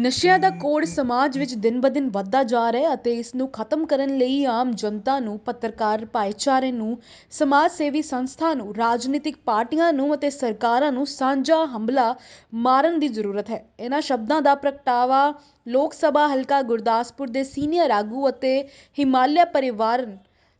ਨਸ਼ਿਆਂ ਦਾ ਕੋੜ ਸਮਾਜ ਵਿੱਚ ਦਿਨ-ਬ-ਦਿਨ ਵੱਧਦਾ ਜਾ ਰਿਹਾ ਹੈ ਅਤੇ ਇਸ ਨੂੰ ਖਤਮ ਕਰਨ ਲਈ ਆਮ ਜਨਤਾ ਨੂੰ ਪੱਤਰਕਾਰ ਭਾਈਚਾਰੇ ਨੂੰ ਸਮਾਜ ਸੇਵੀ ਸੰਸਥਾ ਨੂੰ ਰਾਜਨੀਤਿਕ ਪਾਰਟੀਆਂ ਨੂੰ ਅਤੇ ਸਰਕਾਰਾਂ ਨੂੰ ਸਾਂਝਾ ਹਮਲਾ ਮਾਰਨ ਦੀ ਜ਼ਰੂਰਤ ਹੈ। ਇਹਨਾਂ ਸ਼ਬਦਾਂ ਦਾ ਪ੍ਰਗਟਾਵਾ ਲੋਕ ਸਭਾ ਹਲਕਾ ਗੁਰਦਾਸਪੁਰ ਦੇ ਸੀਨੀਅਰ ਆਗੂ ਅਤੇ ਹਿਮਾਲਿਆ ਪਰਿਵਾਰ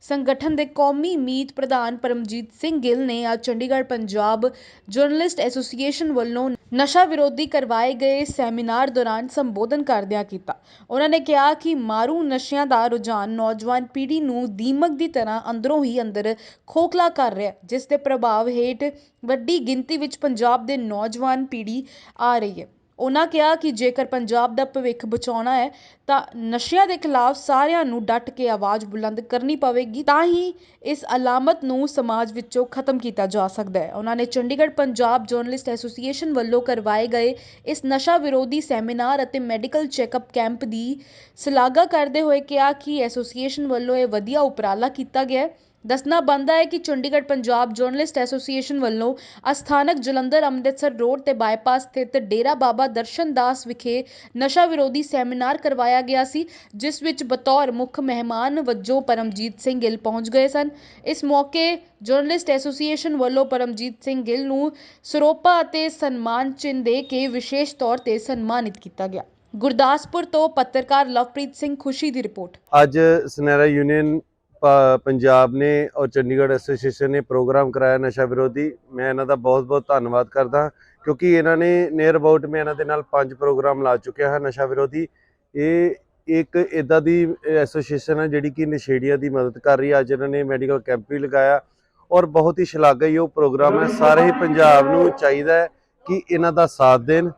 ਸੰਗਠਨ ਦੇ ਕੌਮੀ ਮੀਤ ਪ੍ਰਧਾਨ ਪਰਮਜੀਤ ਸਿੰਘ ਗਿੱਲ ਨੇ ਅੱਜ ਚੰਡੀਗੜ੍ਹ ਪੰਜਾਬ ਜਰਨਲਿਸਟ ਐਸੋਸੀਏਸ਼ਨ ਵੱਲੋਂ ਨਸ਼ਾ ਵਿਰੋਧੀ ਕਰਵਾਏ ਗਏ ਸੈਮੀਨਾਰ ਦੌਰਾਨ ਸੰਬੋਧਨ ਕਰਦਿਆਂ ਕੀਤਾ। ਉਹਨਾਂ ਨੇ ਕਿਹਾ ਕਿ ਮਾਰੂ ਨਸ਼ਿਆਂ ਦਾ ਰੁਝਾਨ ਨੌਜਵਾਨ ਪੀੜ੍ਹੀ ਨੂੰ ਦੀਮਕ ਦੀ ਤਰ੍ਹਾਂ ਅੰਦਰੋਂ ਹੀ ਅੰਦਰ ਖੋਖਲਾ ਕਰ ਰਿਹਾ ਜਿਸ ਦੇ ਪ੍ਰਭਾਵ ਹੇਠ ਵੱਡੀ ਗਿਣਤੀ ਵਿੱਚ ਪੰਜਾਬ ਦੇ ਨੌਜਵਾਨ ਪੀੜ੍ਹੀ ਆ ਰਹੀ ਹੈ। ਉਹਨਾਂ ਕਿਹਾ ਕਿ ਜੇਕਰ ਪੰਜਾਬ ਦਾ ਭਵਿੱਖ ਬਚਾਉਣਾ ਹੈ, ਤਾਂ ਨਸ਼ਿਆਂ ਦੇ ਖਿਲਾਫ ਸਾਰਿਆਂ ਨੂੰ ਡਟ ਕੇ ਆਵਾਜ਼ ਬੁਲੰਦ ਕਰਨੀ ਪਵੇਗੀ, ਤਾਂ ਹੀ ਇਸ ਅਲਾਮਤ ਨੂੰ ਸਮਾਜ ਵਿੱਚੋਂ ਖਤਮ ਕੀਤਾ ਜਾ ਸਕਦਾ ਹੈ। ਉਹਨਾਂ ਨੇ ਚੰਡੀਗੜ੍ਹ ਪੰਜਾਬ ਜਰਨਲਿਸਟ ਐਸੋਸੀਏਸ਼ਨ ਵੱਲੋਂ ਕਰਵਾਏ ਗਏ ਇਸ ਨਸ਼ਾ ਵਿਰੋਧੀ ਸੈਮੀਨਾਰ ਅਤੇ ਮੈਡੀਕਲ ਚੈੱਕਅਪ ਕੈਂਪ ਦੀ ਸ਼ਲਾਘਾ ਕਰਦੇ ਹੋਏ ਕਿਹਾ ਕਿ ਐਸੋਸੀਏਸ਼ਨ ਵੱਲੋਂ ਇਹ ਵਧੀਆ ਉਪਰਾਲਾ ਕੀਤਾ ਗਿਆ ਦੱਸਣਾ ਬਣਦਾ ਹੈ ਕਿ ਚੰਡੀਗੜ੍ਹ ਪੰਜਾਬ ਜਰਨਲਿਸਟ ਐਸੋਸੀਏਸ਼ਨ ਵੱਲੋਂ ਅਸਥਾਨਕ ਜਲੰਧਰ ਅੰਮ੍ਰਿਤਸਰ ਰੋਡ ਤੇ ਬਾਈਪਾਸ ਸਥਿਤ ਡੇਰਾ ਬਾਬਾ ਦਰਸ਼ਨ ਦਾਸ ਵਿਖੇ ਨਸ਼ਾ ਵਿਰੋਧੀ ਸੈਮੀਨਾਰ ਕਰਵਾਇਆ ਗਿਆ ਸੀ, ਜਿਸ ਵਿੱਚ ਬਤੌਰ ਮੁੱਖ ਮਹਿਮਾਨ ਵਜੋਂ ਪਰਮਜੀਤ ਸਿੰਘ ਗਿੱਲ ਪਹੁੰਚ ਗਏ ਸਨ। ਇਸ ਮੌਕੇ ਜਰਨਲਿਸਟ ਐਸੋਸੀਏਸ਼ਨ ਵੱਲੋਂ ਪਰਮਜੀਤ ਸਿੰਘ ਗਿੱਲ ਨੂੰ ਸਰੋਪਾ ਅਤੇ ਸਨਮਾਨ ਚਿੰਨ੍ਹ ਦੇ ਕੇ ਵਿਸ਼ੇਸ਼ ਤੌਰ ਤੇ ਸਨਮਾਨਿਤ ਕੀਤਾ ਗਿਆ। ਗੁਰਦਾਸਪੁਰ ਤੋਂ ਪੱਤਰਕਾਰ ਲਵਪ੍ਰੀਤ ਸਿੰਘ ਖੁਸ਼ੀ ਦੀ ਰਿਪੋਰਟ। ਅੱਜ ਸਨੈਰਾ ਯੂਨੀਅਨ ਪੰਜਾਬ ਨੇ ਔਰ ਚੰਡੀਗੜ੍ਹ ਐਸੋਸੀਏਸ਼ਨ ਨੇ ਪ੍ਰੋਗਰਾਮ ਕਰਾਇਆ ਨਸ਼ਾ ਵਿਰੋਧੀ, ਮੈਂ ਇਹਨਾਂ ਦਾ ਬਹੁਤ-ਬਹੁਤ ਧੰਨਵਾਦ ਕਰਦਾ, ਕਿਉਂਕਿ ਇਹਨਾਂ ਨੇ ਨੀਅਰ ਅਬਾਊਟ ਮੈਂ ਇਹਨਾਂ ਦੇ ਨਾਲ ਪੰਜ ਪ੍ਰੋਗਰਾਮ ਲਾ ਚੁੱਕਿਆ ਹਾਂ ਨਸ਼ਾ ਵਿਰੋਧੀ। ਇਹ ਇੱਕ ਇਦਾਂ ਦੀ ਐਸੋਸੀਏਸ਼ਨ ਹੈ ਜਿਹੜੀ ਕਿ ਨਸ਼ੇੜੀਆਂ ਦੀ ਮਦਦ ਕਰ ਰਹੀ ਹੈ ਅੱਜ ਇਹਨਾਂ ਨੇ ਮੈਡੀਕਲ ਕੈਂਪ ਵੀ ਲਗਾਇਆ ਔਰ ਬਹੁਤ ਹੀ ਸ਼ਲਾਘਾਯੋਗ ਪ੍ਰੋਗਰਾਮ ਹੈ ਸਾਰੇ ਹੀ ਪੰਜਾਬ ਨੂੰ ਚਾਹੀਦਾ ਹੈ ਕਿ ਇਹਨਾਂ ਦਾ ਸਾਥ ਦੇਣ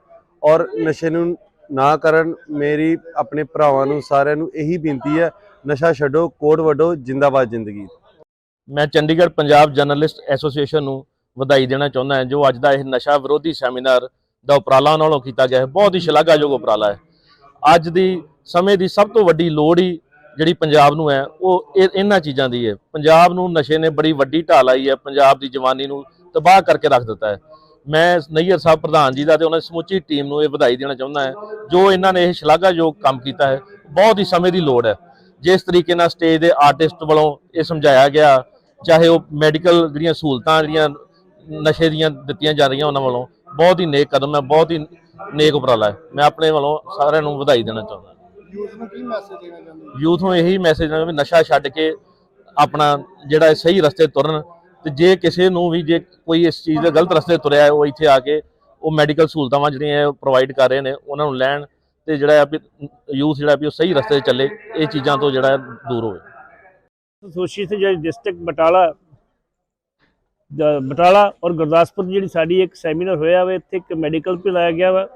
ਔਰ ਨਸ਼ੇ ਨੂੰ ਨਾ ਕਰਨ। ਮੇਰੀ, ਆਪਣੇ ਭਰਾਵਾਂ ਨੂੰ ਸਾਰਿਆਂ ਨੂੰ ਇਹੀ ਬੇਨਤੀ ਹੈ ਨਸ਼ਾ ਛੱਡੋ ਕੋਟ ਵੱਡੋ ਜਿੰਦਾਬਾਦ ਜ਼ਿੰਦਗੀ। ਮੈਂ ਚੰਡੀਗੜ੍ਹ ਪੰਜਾਬ ਜਰਨਲਿਸਟ ਐਸੋਸੀਏਸ਼ਨ ਨੂੰ ਵਧਾਈ ਦੇਣਾ ਚਾਹੁੰਦਾ ਹਾਂ, ਜੋ ਅੱਜ ਦਾ ਇਹ ਨਸ਼ਾ ਵਿਰੋਧੀ ਸੈਮੀਨਾਰ ਦਾ ਉਪਰਾਲਾ ਉਹਨਾਂ ਵੱਲੋਂ ਕੀਤਾ ਗਿਆ ਹੈ। ਬਹੁਤ ਹੀ ਸ਼ਲਾਘਾਯੋਗ ਉਪਰਾਲਾ ਹੈ। ਅੱਜ ਦੀ ਸਮੇਂ ਦੀ ਸਭ ਤੋਂ ਵੱਡੀ ਲੋੜ ਹੀ ਜਿਹੜੀ ਪੰਜਾਬ ਨੂੰ ਹੈ, ਉਹ ਇਹ- ਇਹਨਾਂ ਚੀਜ਼ਾਂ ਦੀ ਹੈ। ਪੰਜਾਬ ਨੂੰ ਨਸ਼ੇ ਨੇ ਬੜੀ ਵੱਡੀ ਢਾਲ ਆਈ ਹੈ, ਪੰਜਾਬ ਦੀ ਜਵਾਨੀ ਨੂੰ ਤਬਾਹ ਕਰਕੇ ਰੱਖ ਦਿੱਤਾ ਹੈ। ਮੈਂ ਨਈਅਰ ਸਾਹਿਬ ਪ੍ਰਧਾਨ ਜੀ ਦਾ ਤੇ ਉਹਨਾਂ ਦੀ ਸਮੁੱਚੀ ਟੀਮ ਨੂੰ ਇਹ ਵਧਾਈ ਦੇਣਾ ਚਾਹੁੰਦਾ ਹਾਂ, ਜੋ ਇਹਨਾਂ ਨੇ ਇਹ ਸ਼ਲਾਘਾਯੋਗ ਕੰਮ ਕੀਤਾ ਹੈ। ਬਹੁਤ ਹੀ ਸਮੇਂ ਦੀ ਲੋੜ ਹੈ। ਜਿਸ ਤਰੀਕੇ ਨਾਲ ਸਟੇਜ ਦੇ ਆਰਟਿਸਟ ਵੱਲੋਂ ਇਹ ਸਮਝਾਇਆ ਗਿਆ ਚਾਹੇ ਉਹ ਮੈਡੀਕਲ ਜਿਹੜੀਆਂ ਸਹੂਲਤਾਂ ਜਿਹੜੀਆਂ ਨਸ਼ੇ ਦੀਆਂ ਦਿੱਤੀਆਂ ਜਾ ਰਹੀਆਂ ਉਹਨਾਂ ਵੱਲੋਂ ਬਹੁਤ ਹੀ ਨੇਕ ਕਦਮ ਹੈ ਬਹੁਤ ਹੀ ਨੇਕ ਉਪਰਾਲਾ ਹੈ। ਮੈਂ ਆਪਣੇ ਵੱਲੋਂ ਸਾਰਿਆਂ ਨੂੰ ਵਧਾਈ ਦੇਣਾ ਚਾਹੁੰਦਾ। ਯੂਥ ਨੂੰ ਕੀ ਮੈਸੇਜ ਦੇਣਾ ਚਾਹੁੰਦੇ ਯੂਥ ਨੂੰ ਇਹੀ ਮੈਸੇਜ ਦੇਣਾ ਵੀ ਨਸ਼ਾ ਛੱਡ ਕੇ ਆਪਣਾ ਜਿਹੜਾ ਸਹੀ ਰਸਤੇ ਤੁਰਨ ਤੇ ਜੇ ਕਿਸੇ ਨੂੰ ਵੀ ਜੇ ਕੋਈ ਇਸ ਚੀਜ਼ ਦੇ ਗਲਤ ਰਸਤੇ ਤੁਰਿਆ ਹੈ ਉਹ ਇੱਥੇ ਆ ਕੇ ਉਹ ਮੈਡੀਕਲ ਸਹੂਲਤਾਂ ਜਿਹੜੀਆਂ ਪ੍ਰੋਵਾਈਡ ਕਰ ਰਹੇ ਨੇ ਉਹਨਾਂ ਨੂੰ ਲੈਣ ਤੇ ਜਿਹੜਾ ਹੈ ਵੀ ਯੂਥ ਜਿਹੜਾ ਵੀ ਉਹ ਸਹੀ ਰਸਤੇ ਤੇ ਚੱਲੇ, ਇਹ ਚੀਜ਼ਾਂ ਤੋਂ ਜਿਹੜਾ ਦੂਰ ਹੋਵੇ। ਐਸੋਸੀਏਸ਼ਨ ਜਿਹੜੀ ਡਿਸਟ੍ਰਿਕਟ ਬਟਾਲਾ ਬਟਾਲਾ ਔਰ ਗੁਰਦਾਸਪੁਰ ਦੀ ਜਿਹੜੀ ਸਾਡੀ ਇੱਕ ਸੈਮੀਨਾਰ ਹੋਇਆ ਵਾ, ਇੱਥੇ ਇੱਕ ਮੈਡੀਕਲ ਵੀ ਲਾਇਆ ਗਿਆ ਵਾ।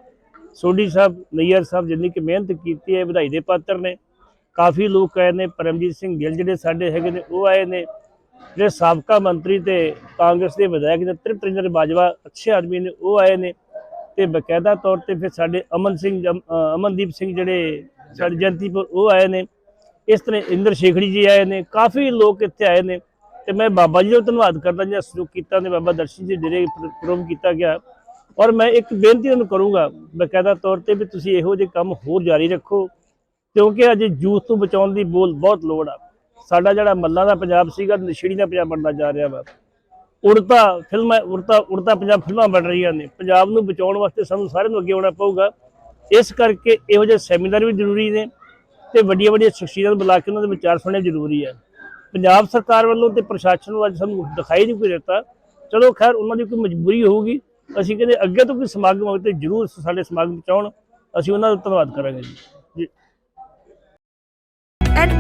ਸੋਢੀ ਸਾਹਿਬ, ਨਈਅਰ ਸਾਹਿਬ ਜਿੰਨੀ ਕਿ ਮਿਹਨਤ ਕੀਤੀ ਹੈ, ਵਧਾਈ ਦੇ ਪਾਤਰ ਨੇ। ਕਾਫੀ ਲੋਕ ਆਏ ਨੇ, ਪਰਮਜੀਤ ਸਿੰਘ ਗਿੱਲ ਜਿਹੜੇ ਸਾਡੇ ਹੈਗੇ ਨੇ, ਉਹ ਆਏ ਨੇ। ਜਿਹੜੇ ਸਾਬਕਾ ਮੰਤਰੀ ਤੇ ਕਾਂਗਰਸ ਦੇ ਵਿਧਾਇਕ ਨੇ ਤ੍ਰਿਪਤ ਰੰਜਨ ਬਾਜਵਾ, ਅੱਛੇ ਆਦਮੀ ਨੇ, ਉਹ ਆਏ ਨੇ। ਤੇ ਬਕਾਇਦਾ ਤੌਰ ਤੇ ਫਿਰ ਸਾਡੇ ਅਮਨ ਸਿੰਘ ਅਮਨਦੀਪ ਸਿੰਘ ਜਿਹੜੇ ਸਾਡੇ ਜੰਤੀਪੁਰ ਉਹ ਆਏ ਨੇ। ਇਸ ਤਰ੍ਹਾਂ ਇੰਦਰ ਸ਼ੇਖੜੀ ਜੀ ਆਏ ਨੇ। ਕਾਫੀ ਲੋਕ ਇੱਥੇ ਆਏ ਨੇ। ਤੇ ਮੈਂ ਬਾਬਾ ਜੀ ਦਾ ਧੰਨਵਾਦ ਕਰਦਾ ਜਿਹੜਾ ਸਹਿਯੋਗ ਕੀਤਾ ਨੇ। ਬਾਬਾ ਦਰਸ਼ਨ ਜੀ ਜਿਹੜੇ ਪ੍ਰੋਗਰਾਮ ਕੀਤਾ ਗਿਆ। ਔਰ ਮੈਂ ਇੱਕ ਬੇਨਤੀ ਤੁਹਾਨੂੰ ਕਰੂੰਗਾ ਬਕਾਇਦਾ ਤੌਰ ਤੇ ਵੀ ਤੁਸੀਂ ਇਹੋ ਜਿਹੇ ਕੰਮ ਹੋਰ ਜਾਰੀ ਰੱਖੋ। ਕਿਉਂਕਿ ਅੱਜ ਯੂਥ ਨੂੰ ਬਚਾਉਣ ਦੀ ਬੋਲ ਬਹੁਤ ਲੋੜ ਆ। ਸਾਡਾ ਜਿਹੜਾ ਮੱਲਾਂ ਦਾ ਪੰਜਾਬ ਸੀਗਾ ਨਸ਼ੇੜੀ ਦਾ ਪੰਜਾਬ ਬਣਦਾ ਜਾ ਰਿਹਾ ਵਾ। ਉੜਤਾ ਫਿਲਮਾਂ, ਉੜਤਾ ਉੜਤਾ ਪੰਜਾਬ ਫਿਲਮਾਂ ਬਣ ਰਹੀਆਂ ਨੇ। ਪੰਜਾਬ ਨੂੰ ਬਚਾਉਣ ਵਾਸਤੇ ਸਾਨੂੰ ਸਾਰਿਆਂ ਨੂੰ ਅੱਗੇ ਆਉਣਾ ਪਊਗਾ। ਇਸ ਕਰਕੇ ਇਹੋ ਜਿਹੇ ਸੈਮੀਨਾਰ ਵੀ ਜ਼ਰੂਰੀ ਨੇ ਤੇ ਵੱਡੀਆਂ ਵੱਡੀਆਂ ਸ਼ਖਸੀਅਤਾਂ ਨੂੰ ਬੁਲਾ ਕੇ ਉਹਨਾਂ ਦੇ ਵਿਚਾਰ ਸੁਣਨੇ ਜ਼ਰੂਰੀ ਹੈ ਪੰਜਾਬ ਸਰਕਾਰ ਵੱਲੋਂ ਤੇ ਪ੍ਰਸ਼ਾਸਨ ਨੂੰ ਅੱਜ ਸਾਨੂੰ ਦਿਖਾਈ ਨਹੀਂ ਕੋਈ ਦਿੱਤਾ। ਚਲੋ ਖੈਰ, ਉਹਨਾਂ ਦੀ ਕੋਈ ਮਜਬੂਰੀ ਹੋਊਗੀ। ਅਸੀਂ ਕਹਿੰਦੇ ਅੱਗੇ ਤੋਂ ਕੋਈ ਸਮਾਗਮ ਹੋਵੇ ਤੇ ਜ਼ਰੂਰ ਸਾਡੇ ਸਮਾਗਮ ਪਹੁੰਚਾਉਣ ਅਸੀਂ ਉਹਨਾਂ ਦਾ ਧੰਨਵਾਦ ਕਰਾਂਗੇ ਜੀ।